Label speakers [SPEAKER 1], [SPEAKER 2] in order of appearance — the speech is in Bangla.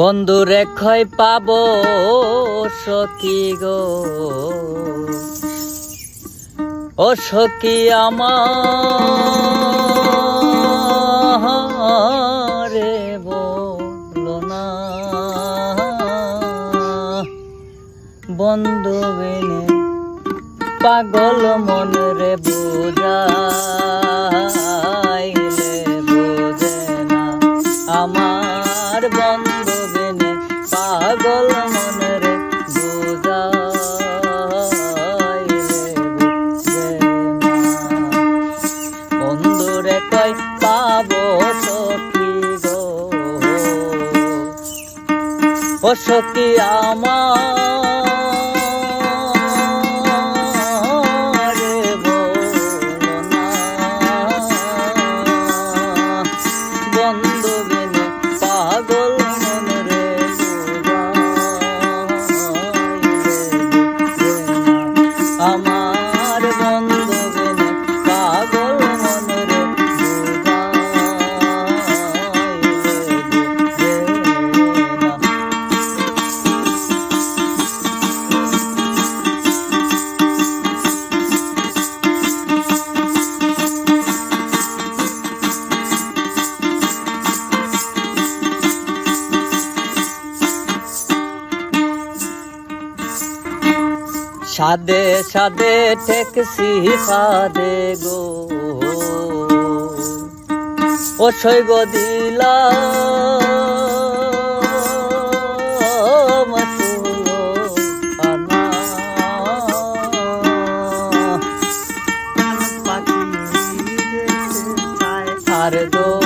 [SPEAKER 1] বন্ধু রেখয় পাব সখী গো। ও সখী আমার বন্ধু বেনে পাগল মন রে বুঝাইলে বেনে পাগল মনরে বন্ধুরে কই পাবো সখী গো? ও সখী আমার সাদে সাদে ঠেকসি ফাদে গো। ও শৈব দিলা আর দোর